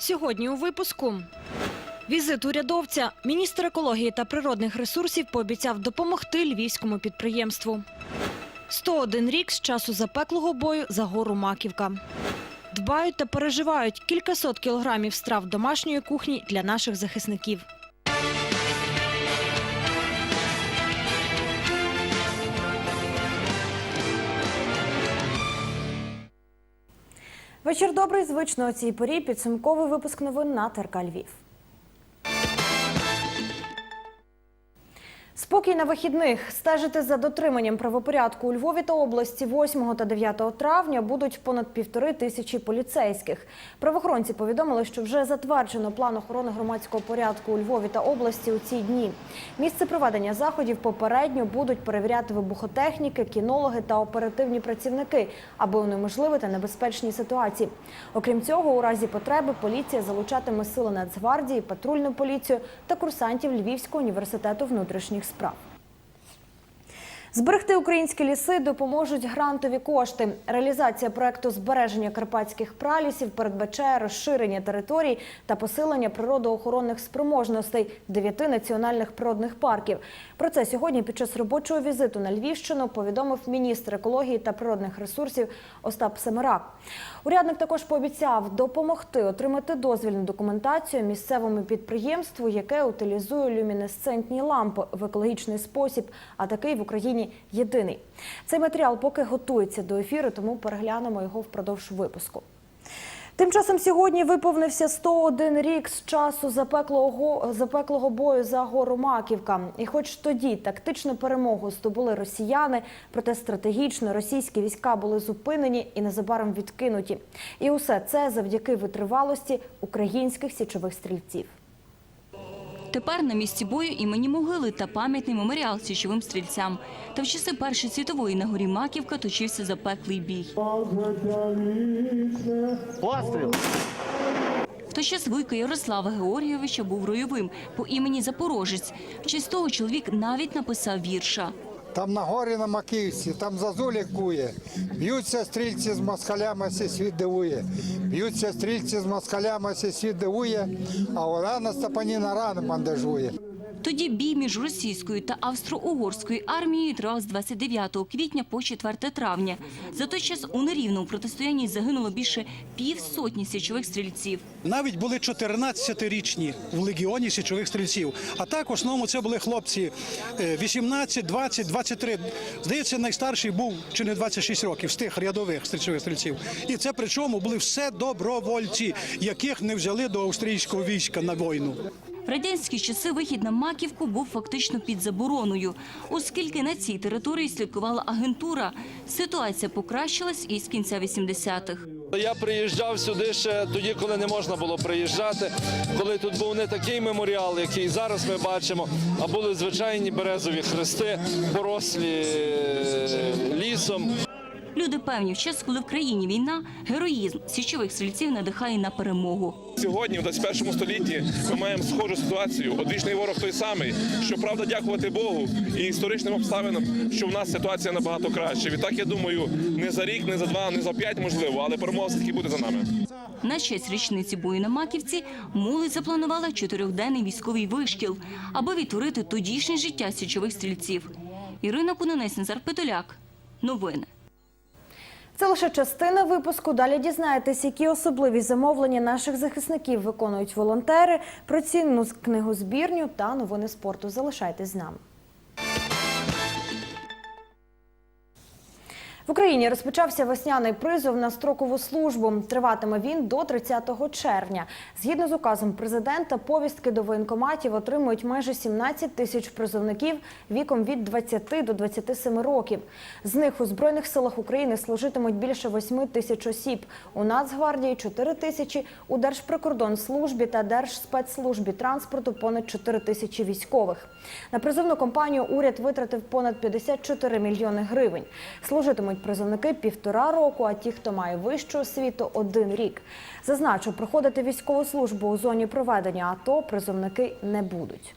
Сьогодні у випуску. Візит урядовця. Міністр екології та природних ресурсів пообіцяв допомогти львівському підприємству. 101 рік з часу запеклого бою за гору Маківка. Дбають та переживають кількасот кілограмів страв домашньої кухні для наших захисників. Вечір добрий. Звично о цій порі. Підсумковий випуск новин на ТРК Львів. Спокій на вихідних. Стежити за дотриманням правопорядку у Львові та області 8 та 9 травня будуть понад півтори тисячі поліцейських. Правоохоронці повідомили, що вже затверджено план охорони громадського порядку у Львові та області у ці дні. Місце проведення заходів попередньо будуть перевіряти вибухотехніки, кінологи та оперативні працівники, аби унеможливити небезпечні ситуації. Окрім цього, у разі потреби поліція залучатиме сили Нацгвардії, патрульну поліцію та курсантів Львівського університету внутрішніх справ. prova. Зберегти українські ліси допоможуть грантові кошти. Реалізація проекту збереження карпатських пралісів передбачає розширення територій та посилення природоохоронних спроможностей дев'яти національних природних парків. Про це сьогодні під час робочого візиту на Львівщину повідомив міністр екології та природних ресурсів Остап Семерак. Урядник також пообіцяв допомогти отримати дозвільну документацію місцевому підприємству, яке утилізує люмінесцентні лампи в екологічний спосіб, а такий в Україні єдиний. Цей матеріал поки готується до ефіру, тому переглянемо його впродовж випуску. Тим часом сьогодні виповнився 101 рік з часу запеклого, запеклого бою за гору Маківка. І хоч тоді тактичну перемогу здобули росіяни, проте стратегічно російські війська були зупинені і незабаром відкинуті. І усе це завдяки витривалості українських січових стрільців. Тепер на місці бою імені могили та пам'ятний меморіал січовим стрільцям. Та в часи Першої світової на горі Маківка точився запеклий бій. Постріл! В той час вуйка Ярослава Георгійовича був ройовим по імені Запорожець. В честь того чоловік навіть написав вірша. Там на горі на Маківці, там зазулі кує. Б'ються стрільці з москалями, сі світ дивує. Б'ються стрільці з москалями, сі світ дивує, а вона на степані на рани бандажує. Тоді бій між російською та австро-угорською армією тривав з 29 квітня по 4 травня. За той час у нерівному протистоянні загинуло більше півсотні січових стрільців. Навіть були 14-річні в легіоні січових стрільців. А так в основному це були хлопці е, 18, 20, 23. Здається, найстарший був чи не 26 років з тих рядових стрільцових стрільців. І це причому були все добровольці, яких не взяли до австрійського війська на війну. Радянські часи вихід на Маківку був фактично під забороною, оскільки на цій території слідкувала агентура. Ситуація покращилась із кінця 80-х. Я приїжджав сюди ще тоді, коли не можна було приїжджати, коли тут був не такий меморіал, який зараз ми бачимо, а були звичайні березові хрести, порослі е, лісом. Люди певні, в час, коли в країні війна, героїзм січових стрільців надихає на перемогу. Сьогодні, в 21 столітті, ми маємо схожу ситуацію. Одвічний ворог той самий. Щоправда, дякувати Богу і історичним обставинам, що в нас ситуація набагато краща. Відтак, я думаю, не за рік, не за два, не за п'ять, можливо, але перемога все-таки буде за нами. На честь річниці бою на Маківці молодь запланувала чотирьохденний військовий вишкіл, аби відтворити тодішнє життя січових стрільців. Ірина Кунанець, Назар Петоляк. Новини. Це лише частина випуску. Далі дізнаєтесь, які особливі замовлення наших захисників виконують волонтери, про цінну книгозбірню та новини спорту. Залишайтесь з нами. В Україні розпочався весняний призов на строкову службу. Триватиме він до 30 червня. Згідно з указом президента, повістки до воєнкоматів отримують майже 17 тисяч призовників віком від 20 до 27 років. З них у збройних силах України служитимуть більше 8 тисяч осіб. У Нацгвардії 4 тисячі, у Держприкордонслужбі та Держспецслужбі транспорту понад 4 тисячі військових. На призовну кампанію уряд витратив понад 54 мільйони гривень. Служитимуть призовники півтора року, а ті, хто має вищу освіту, один рік. Зазначу, проходити військову службу у зоні проведення АТО призовники не будуть.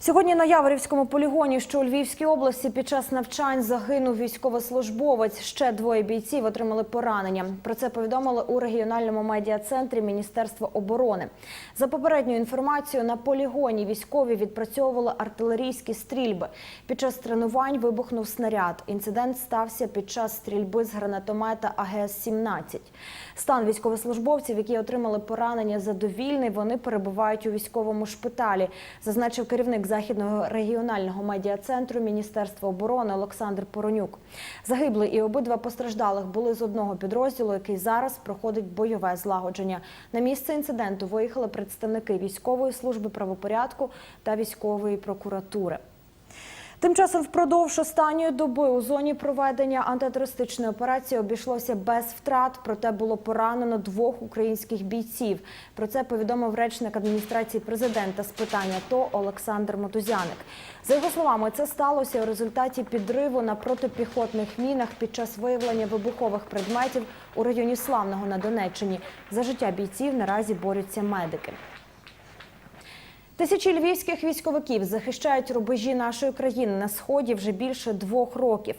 Сьогодні на Яворівському полігоні, що у Львівській області, під час навчань загинув військовослужбовець. Ще двоє бійців отримали поранення. Про це повідомили у регіональному медіа-центрі Міністерства оборони. За попередньою інформацією, на полігоні військові відпрацьовували артилерійські стрільби. Під час тренувань вибухнув снаряд. Інцидент стався під час стрільби з гранатомета АГС-17. Стан військовослужбовців, які отримали поранення, задовільний. Вони перебувають у військовому шпиталі, зазначив керівник західного регіонального медіа-центру Міністерства оборони Олександр Поронюк. Загиблий і обидва постраждалих були з одного підрозділу, який зараз проходить бойове злагодження. На місце інциденту виїхали представники військової служби правопорядку та військової прокуратури. Тим часом впродовж останньої доби у зоні проведення антитерористичної операції обійшлося без втрат, проте було поранено двох українських бійців. Про це повідомив речник адміністрації президента з питання АТО Олександр Мотузяник. За його словами, це сталося у результаті підриву на протипіхотних мінах під час виявлення вибухових предметів у районі Славного на Донеччині. За життя бійців наразі борються медики. Тисячі львівських військовиків захищають рубежі нашої країни на сході вже більше двох років.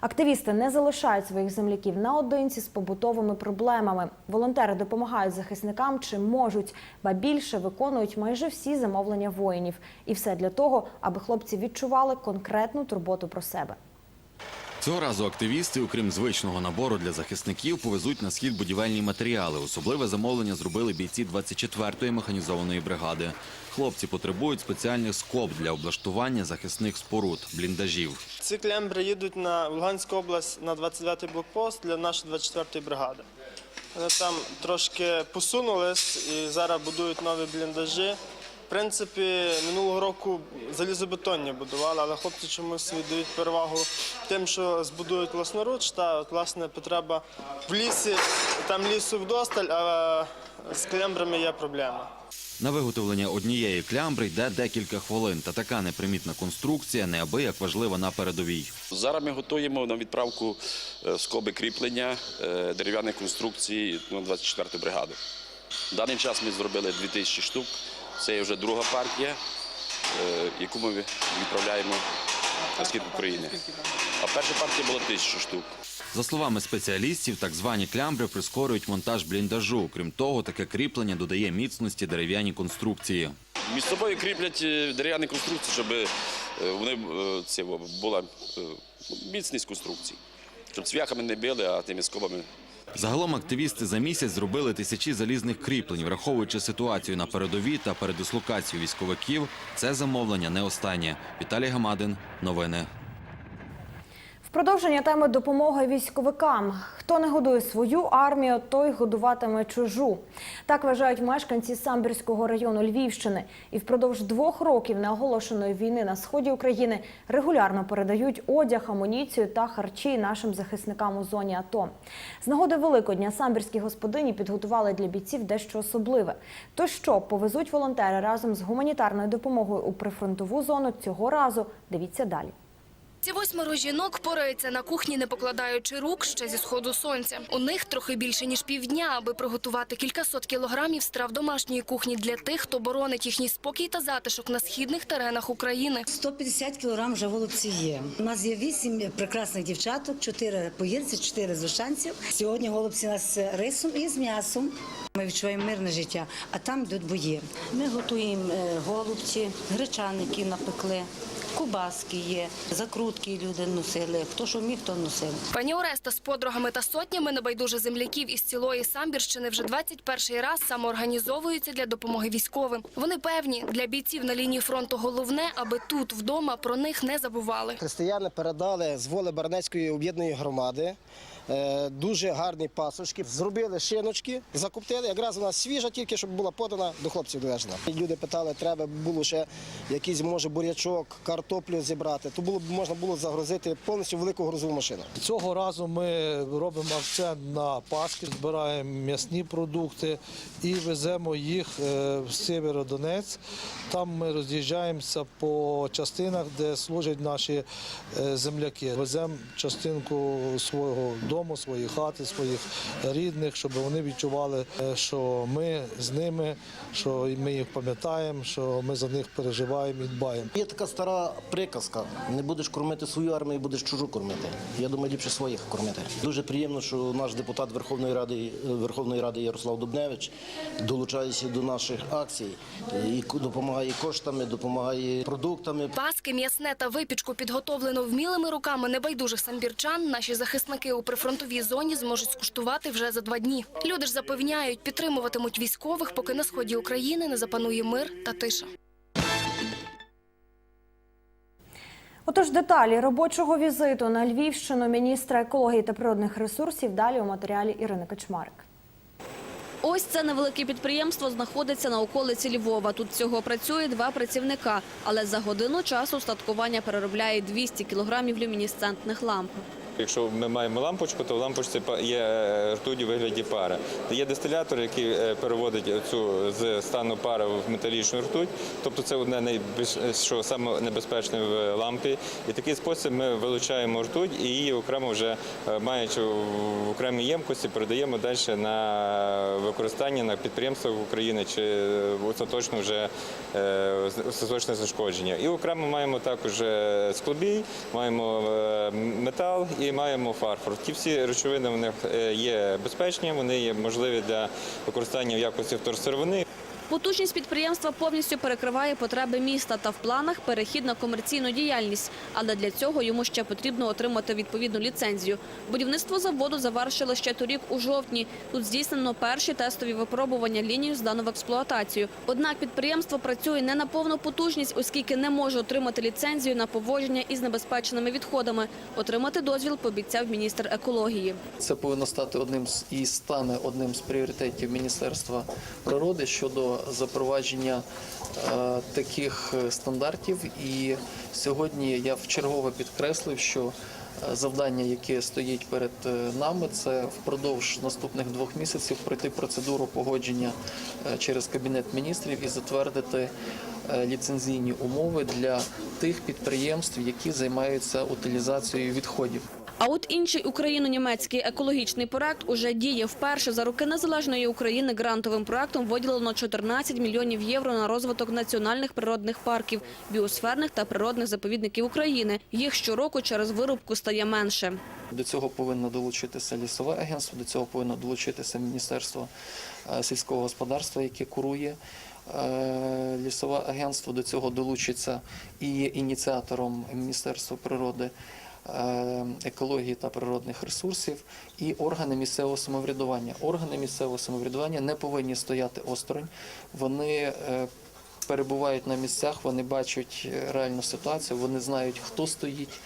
Активісти не залишають своїх земляків наодинці з побутовими проблемами. Волонтери допомагають захисникам чим можуть, ба більше виконують майже всі замовлення воїнів. І все для того, аби хлопці відчували конкретну турботу про себе. Цього разу активісти, окрім звичного набору для захисників, повезуть на схід будівельні матеріали. Особливе замовлення зробили бійці 24-ї механізованої бригади. Хлопці потребують спеціальних скоб для облаштування захисних споруд, бліндажів. Ці клембри їдуть на Луганську область на 29-й блокпост для нашої 24-ї бригади. Вони там трошки посунулись і зараз будують нові бліндажі. В принципі, минулого року залізобетонні будували, але хлопці чомусь віддають перевагу тим, що збудують власноруч. Та от, власне потреба в лісі, там лісу вдосталь, а з клембрами є проблема. На виготовлення однієї клямбри йде декілька хвилин. Та така непримітна конструкція неабияк важлива на передовій. Зараз ми готуємо на відправку е, скоби кріплення е, дерев'яних конструкцій ну, 24 бригади. В даний час ми зробили 2000 штук. Це є вже друга партія, е, яку ми відправляємо на схід України. А перша партія була 1000 штук. За словами спеціалістів, так звані клямбри прискорюють монтаж бліндажу. Крім того, таке кріплення додає міцності дерев'яній конструкції. Між собою кріплять е, дерев'яні конструкції, щоб е, вони це була міцність конструкцій. Щоб цвяхами не били, а тими скобами Загалом активісти за місяць зробили тисячі залізних кріплень, враховуючи ситуацію на передовій та передислокацію військовиків. Це замовлення не останнє. Віталій Гамадин, новини. Продовження теми допомоги військовикам. Хто не годує свою армію, той годуватиме чужу. Так вважають мешканці Самбірського району Львівщини. І впродовж двох років неоголошеної війни на сході України регулярно передають одяг, амуніцію та харчі нашим захисникам у зоні АТО. З нагоди Великодня самбірські господині підготували для бійців дещо особливе. То що повезуть волонтери разом з гуманітарною допомогою у прифронтову зону цього разу? Дивіться далі. Ці восьмеро жінок пораються на кухні, не покладаючи рук ще зі сходу сонця. У них трохи більше ніж півдня, аби приготувати кількасот кілограмів страв домашньої кухні для тих, хто боронить їхній спокій та затишок на східних теренах України. 150 кілограм вже є. У нас є вісім прекрасних дівчаток, чотири поїрці, чотири з. Сьогодні голубці нас з рисом і з м'ясом. Ми відчуваємо мирне життя, а там йдуть бої. Ми готуємо е, голубці, гречаники напекли, кубаски є, закрутки люди носили. Хто що міг, то носив. Пані Ореста з подругами та сотнями небайдужих земляків із цілої Самбірщини вже 21 раз самоорганізовуються для допомоги військовим. Вони певні, для бійців на лінії фронту головне, аби тут вдома про них не забували. Християни передали з воли Барнецької об'єднаної громади. Е, Дуже гарні пасочки. Зробили шиночки, закуптили. Якраз вона свіжа, тільки щоб була подана до хлопців довезена. Люди питали, треба було ще якийсь може бурячок, картоплю зібрати. То було б можна було загрузити повністю велику грузову машину. Цього разу ми робимо акцент на Пасхи, збираємо м'ясні продукти і веземо їх е, в Сєвєродонець. Там ми роз'їжджаємося по частинах, де служать наші е, земляки. Веземо частинку свого додому, свої хати, своїх рідних, щоб вони відчували, е, що ми з ними, що ми їх пам'ятаємо, що ми за них переживаємо і дбаємо. Є така стара приказка: не будеш кормити свою армію, будеш чужу кормити. Я думаю, ліпше своїх кормити. Дуже приємно, що наш депутат Верховної Ради Верховної Ради Ярослав Дубневич долучається до наших акцій і допомагає коштами, допомагає продуктами. Паски, м'ясне та випічку підготовлено вмілими руками небайдужих самбірчан. Наші захисники у прифронтовій зоні зможуть скуштувати вже за два дні. Люди ж запевняють, підтримуватимуть військових, поки на сході України не запанує мир та тиша. Отож, деталі робочого візиту на Львівщину міністра екології та природних ресурсів далі у матеріалі Ірини Качмарик. Ось це невелике підприємство знаходиться на околиці Львова. Тут всього працює два працівника, але за годину часу устаткування переробляє 200 кілограмів люмінесцентних ламп. Якщо ми маємо лампочку, то в лампочці є е, ртуть у вигляді пари. Є дистилятор, який е, переводить цю з стану пари в металічну ртуть. Тобто це одне найбільш що саме небезпечне в лампі. І такий спосіб ми вилучаємо ртуть і її окремо вже е, маючи в окремій ємкості, передаємо далі на використання на підприємствах України чи остаточно вже остаточне знешкодження. І окремо маємо також склобій, маємо метал і маємо фарфор. Ті всі речовини в них е, є безпечні, вони є можливі для використання в якості вторсировини. Потужність підприємства повністю перекриває потреби міста та в планах перехід на комерційну діяльність. Але для цього йому ще потрібно отримати відповідну ліцензію. Будівництво заводу завершили ще торік у жовтні. Тут здійснено перші тестові випробування лінію здано в експлуатацію. Однак підприємство працює не на повну потужність, оскільки не може отримати ліцензію на поводження із небезпечними відходами. Отримати дозвіл пообіцяв міністр екології. Це повинно стати одним з і стане одним з пріоритетів Міністерства природи щодо запровадження е, таких е, стандартів. І сьогодні я вчергове підкреслив, що е, завдання, яке стоїть перед е, нами, це впродовж наступних двох місяців пройти процедуру погодження через кабінет міністрів і затвердити ліцензійні умови для тих підприємств, які займаються утилізацією відходів. А от інший україно-німецький екологічний проект уже діє вперше за роки незалежної України. Грантовим проектом виділено 14 мільйонів євро на розвиток національних природних парків, біосферних та природних заповідників України. Їх щороку через вирубку стає менше. До цього повинно долучитися лісове агентство, до цього повинно долучитися Міністерство е, сільського господарства, яке курує е, лісове агентство. До цього долучиться і є ініціатором Міністерства природи. Е, Екології та природних ресурсів і органи місцевого самоврядування. Органи місцевого самоврядування не повинні стояти осторонь. Вони е, перебувають на місцях, вони бачать е, реальну ситуацію, вони знають, хто стоїть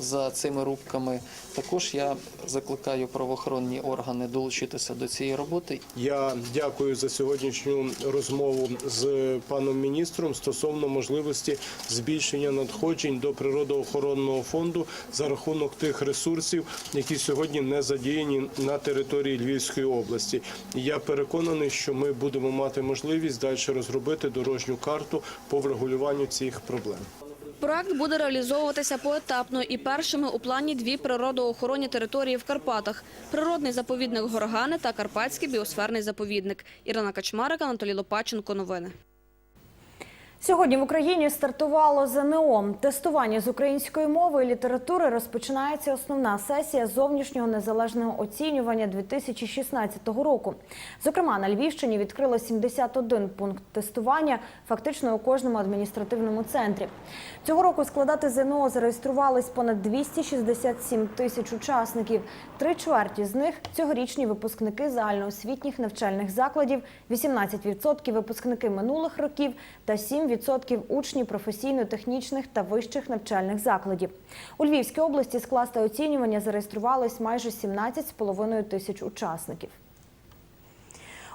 за цими рубками. Також я закликаю правоохоронні органи долучитися до цієї роботи. Я дякую за сьогоднішню розмову з паном міністром стосовно можливості збільшення надходжень до природоохоронного фонду за рахунок тих ресурсів, які сьогодні не задіяні на території Львівської області. Я переконаний, що ми будемо мати можливість далі розробити дорожню карту по врегулюванню цих проблем. Проект буде реалізовуватися поетапно і першими у плані дві природоохоронні території в Карпатах – природний заповідник Горгани та Карпатський біосферний заповідник. Ірина Качмарик, Анатолій Лопаченко. Новини. Сьогодні в Україні стартувало ЗНО. Тестування з української мови і літератури розпочинається основна сесія зовнішнього незалежного оцінювання 2016 року. Зокрема, на Львівщині відкрили 71 пункт тестування, фактично у кожному адміністративному центрі. Цього року складати ЗНО зареєструвались понад 267 тисяч учасників. Три чверті з них цьогорічні випускники загальноосвітніх навчальних закладів, 18% випускники минулих років та 7% учні професійно-технічних та вищих навчальних закладів. У Львівській області скласти оцінювання зареєструвались майже 17,5 тисяч учасників.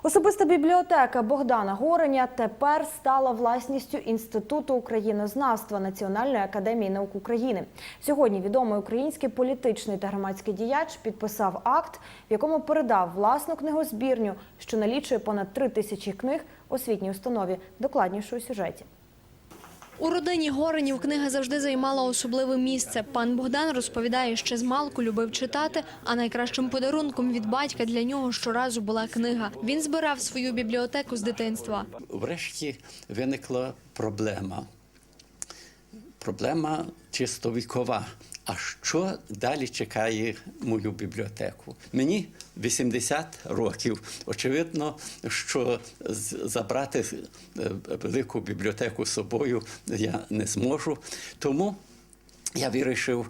Особиста бібліотека Богдана Гореня тепер стала власністю Інституту українознавства Національної академії наук України. Сьогодні відомий український політичний та громадський діяч підписав акт, в якому передав власну книгозбірню, що налічує понад три тисячі книг освітній установі. Докладніше у сюжеті. У родині Горенів книга завжди займала особливе місце. Пан Богдан розповідає, що з малку любив читати, а найкращим подарунком від батька для нього щоразу була книга. Він збирав свою бібліотеку з дитинства. Врешті виникла проблема. Проблема чисто вікова. А що далі чекає мою бібліотеку? Мені 80 років. Очевидно, що забрати е, велику бібліотеку з собою я не зможу. Тому я вирішив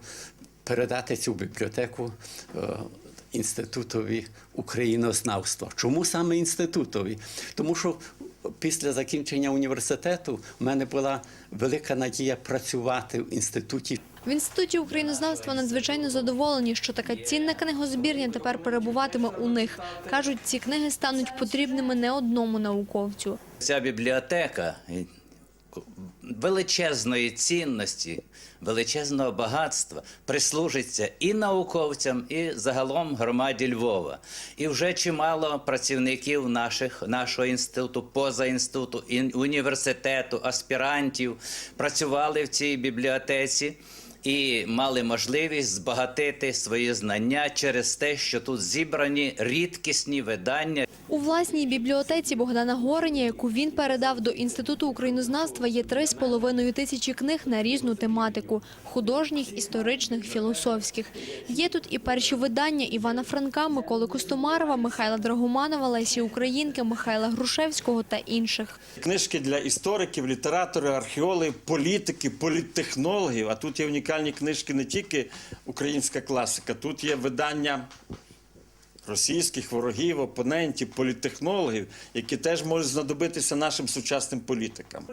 передати цю бібліотеку е, інститутові українознавства. Чому саме інститутові? Тому що після закінчення університету в мене була велика надія працювати в інституті. В інституті українознавства надзвичайно задоволені, що така цінна книгозбірня тепер перебуватиме у них. кажуть, ці книги стануть потрібними не одному науковцю. Ця бібліотека величезної цінності, величезного багатства прислужиться і науковцям, і загалом громаді Львова. І вже чимало працівників наших, нашого інституту, поза інституту, ін- університету, аспірантів працювали в цій бібліотеці. І мали можливість збагатити свої знання через те, що тут зібрані рідкісні видання У власній бібліотеці Богдана Гореня, яку він передав до Інституту українознавства, є три з половиною тисячі книг на різну тематику – художніх, історичних, філософських. Є тут і перші видання Івана Франка, Миколи Костомарова, Михайла Драгоманова, Лесі Українки, Михайла Грушевського та інших. Книжки для істориків, літераторів, археологів, політики, політтехнологів. А тут є унікальні книжки не тільки українська класика, тут є видання російських ворогів, опонентів, політтехнологів, які теж можуть знадобитися нашим сучасним політикам.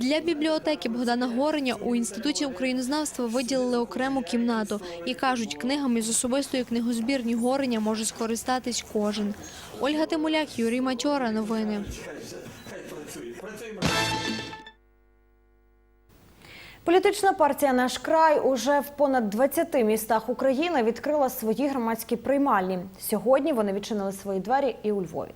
Для бібліотеки Богдана Гореня у Інституті українознавства виділили окрему кімнату і кажуть, книгами з особистої книгозбірні Гореня може скористатись кожен. Ольга Тимуляк, Юрій Матьора. Новини. Політична партія Наш край уже в понад 20 містах України відкрила свої громадські приймальні. Сьогодні вони відчинили свої двері і у Львові.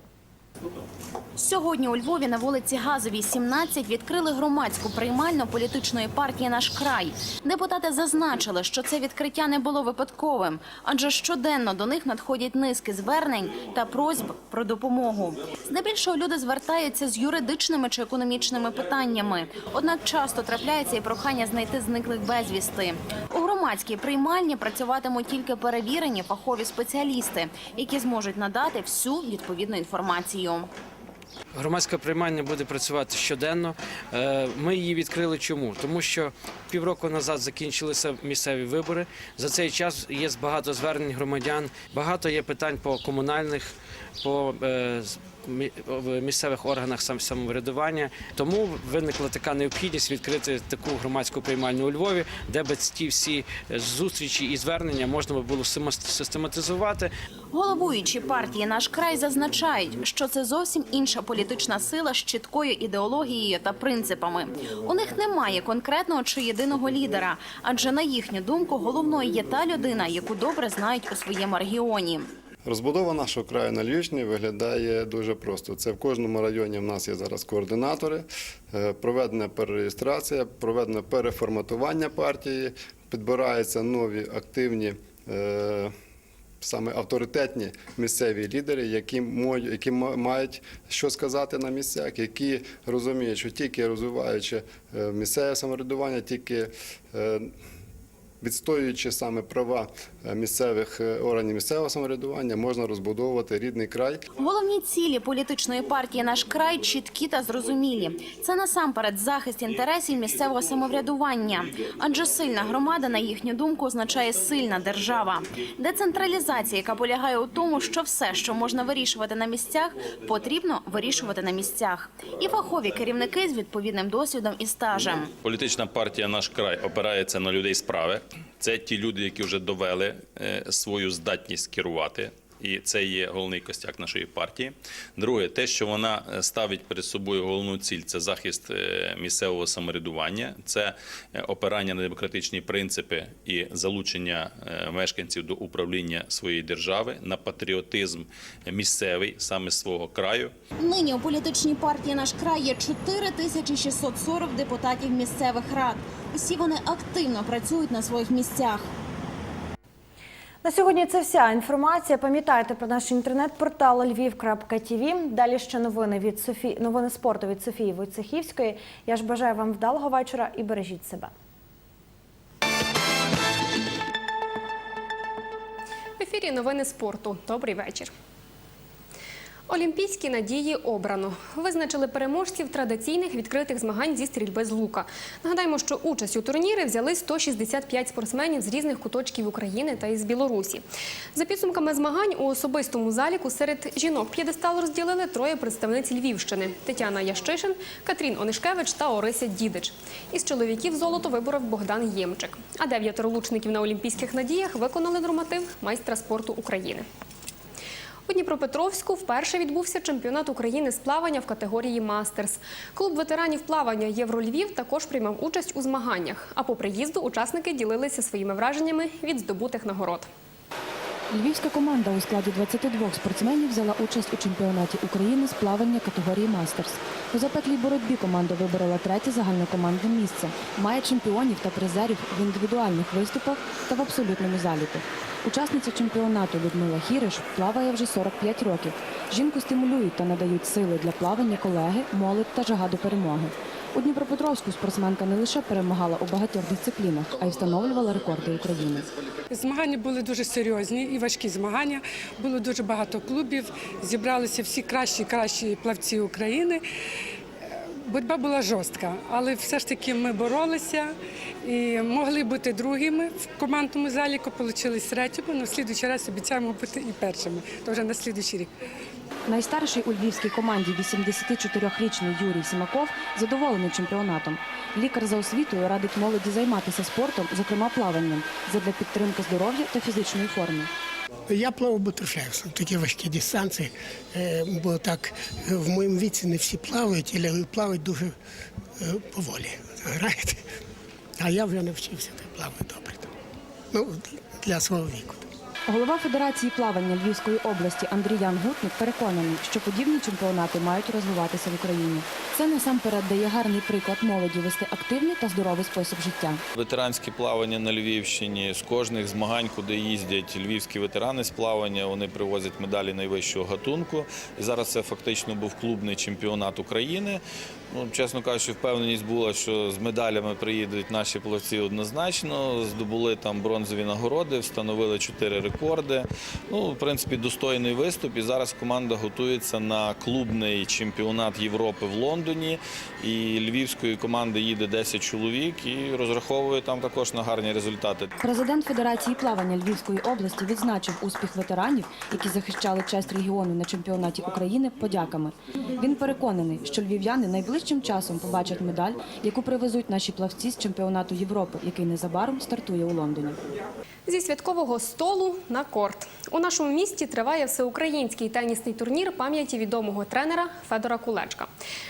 Сьогодні у Львові на вулиці Газовій, 17, відкрили громадську приймальну політичної партії «Наш край». Депутати зазначили, що це відкриття не було випадковим, адже щоденно до них надходять низки звернень та просьб про допомогу. Здебільшого люди звертаються з юридичними чи економічними питаннями. Однак часто трапляється і прохання знайти зниклих безвісти. Громадській приймальні працюватимуть тільки перевірені фахові спеціалісти, які зможуть надати всю відповідну інформацію. Громадське приймання буде працювати щоденно. Е, Ми її відкрили чому? Тому що півроку назад закінчилися місцеві вибори. За цей час є багато звернень громадян, багато є питань по комунальних, по е, в місцевих органах сам- самоврядування. Тому виникла така необхідність відкрити таку громадську приймальню у Львові, де би ті всі е, зустрічі і звернення можна було систематизувати. Головуючі партії «Наш край» зазначають, що це зовсім інша політична сила з чіткою ідеологією та принципами. У них немає конкретного чи єдиного лідера, адже на їхню думку головною є та людина, яку добре знають у своєму регіоні. Розбудова нашого краю на Львівщині виглядає дуже просто. Це в кожному районі в нас є зараз координатори, е, проведена перереєстрація, проведено переформатування партії, підбираються нові активні. е, Саме авторитетні місцеві лідери, які які ма- мають що сказати на місцях, які розуміють, що тільки розвиваючи е, місцеве самоврядування, тільки відстоюючи саме права е, місцевих е, органів місцевого самоврядування, можна розбудовувати рідний край. Головні цілі політичної партії «Наш край» чіткі та зрозумілі. Це насамперед захист інтересів місцевого самоврядування. Адже сильна громада, на їхню думку, означає сильна держава. Децентралізація, яка полягає у тому, що все, що можна вирішувати на місцях, потрібно вирішувати на місцях. І фахові керівники з відповідним досвідом і стажем. Політична партія Наш край опирається на людей справи. Це ті люди, які вже довели е, свою здатність керувати і це є головний костяк нашої партії. Друге, те, що вона е, ставить перед собою головну ціль, це захист е, місцевого самоврядування, це е, опирання на демократичні принципи і залучення мешканців до управління своєї держави, на патріотизм місцевий саме свого краю. Нині у політичній партії «Наш край» є 4640 депутатів місцевих рад. Усі вони активно працюють на своїх місцях. На сьогодні це вся інформація. Пам'ятайте про наш інтернет-портал lviv.tv. Далі ще новини від Софі... новини спорту від Софії Войцехівської. Я ж бажаю вам вдалого вечора і бережіть себе. В ефірі новини спорту. Добрий вечір. Олімпійські надії обрано. Визначили переможців традиційних відкритих змагань зі стрільби з лука. Нагадаємо, що участь у турнірі взяли 165 спортсменів з різних куточків України та із Білорусі. За підсумками змагань у особистому заліку серед жінок п'єдестал розділили троє представниць Львівщини: Тетяна Ящишин, Катрін Онишкевич та Орися Дідич. Із чоловіків золото виборов Богдан Ємчик. А дев'ятеро лучників на Олімпійських надіях виконали норматив майстра спорту України. У Дніпропетровську вперше відбувся чемпіонат України з плавання в категорії «Мастерс». Клуб ветеранів плавання «Єврольвів» також приймав участь у змаганнях. А по приїзду учасники ділилися своїми враженнями від здобутих нагород. Львівська команда у складі 22 спортсменів взяла участь у чемпіонаті України з плавання категорії «Мастерс». У запеклій боротьбі команда виборола третє загальнокомандне місце. Має чемпіонів та призерів в індивідуальних виступах та в абсолютному заліку. Учасниця чемпіонату Людмила Хіриш плаває вже 45 років. Жінку стимулюють та надають сили для плавання колеги, молодь та жага до перемоги. У Дніпропетровську спортсменка не лише перемагала у багатьох дисциплінах, а й встановлювала рекорди України. Змагання були дуже серйозні і важкі змагання. Було дуже багато клубів. Зібралися всі кращі кращі плавці України. Боротьба була жорстка, але все ж таки ми боролися і могли бути другими в командному заліку, отримали третіми, але в слідуючий раз обіцяємо бути і першими. То вже на слідуючий рік. Найстарший у львівській команді 84-річний Юрій Сімаков задоволений чемпіонатом. Лікар за освітою радить молоді займатися спортом, зокрема плаванням, задля підтримки здоров'я та фізичної форми. Я плавав Батрушевським, такі важкі дистанції, е, бо так е, в моєму віці не всі плавають, але плавають дуже е, поволі. Граєте? А я вже навчився плавати добре. Ну, для свого віку. Голова Федерації плавання Львівської області Андрій Ян Гутник переконаний, що подібні чемпіонати мають розвиватися в Україні. Це насамперед дає гарний приклад молоді вести активний та здоровий спосіб життя. Ветеранське плавання на Львівщині з кожних змагань, куди їздять львівські ветерани з плавання, вони привозять медалі найвищого гатунку. І зараз це фактично був клубний чемпіонат України. Ну, чесно кажучи, впевненість була, що з медалями приїдуть наші плавці однозначно. Здобули там бронзові нагороди, встановили чотири рекорди. Ну, в принципі, достойний виступ. І зараз команда готується на клубний чемпіонат Європи в Лондоні. І львівської команди їде 10 чоловік і розраховує там також на гарні результати. Президент Федерації плавання Львівської області відзначив успіх ветеранів, які захищали честь регіону на чемпіонаті України подяками. Він переконаний, що львів'яни найближчим часом побачать медаль, яку привезуть наші плавці з чемпіонату Європи, який незабаром стартує у Лондоні. Зі святкового столу на корт. У нашому місті триває всеукраїнський тенісний турнір пам'яті відомого тренера Федора Кулечка.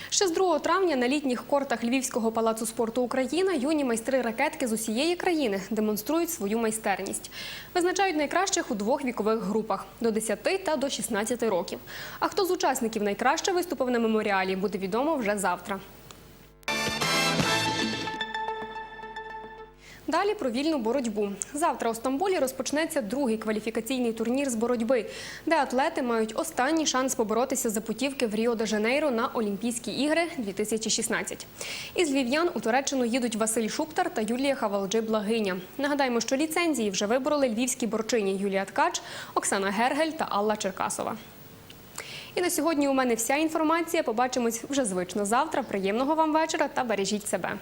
Ще з 2 травня на літніх кортах Львівського палацу спорту Україна юні майстри ракетки з усієї країни демонструють свою майстерність. Визначають найкращих у двох вікових групах до 10 та до 16 років. А хто з учасників найкраще виступив на меморіалі, буде відомо вже завтра. Далі про вільну боротьбу. Завтра у Стамбулі розпочнеться другий кваліфікаційний турнір з боротьби, де атлети мають останній шанс поборотися за путівки в Ріо-де-Жанейро на Олімпійські ігри 2016. Із львів'ян у Туреччину їдуть Василь Шуптар та Юлія Хавалджи Благиня. Нагадаємо, що ліцензії вже вибороли львівські борчині Юлія Ткач, Оксана Гергель та Алла Черкасова. І на сьогодні у мене вся інформація. Побачимось вже звично завтра. Приємного вам вечора та бережіть себе.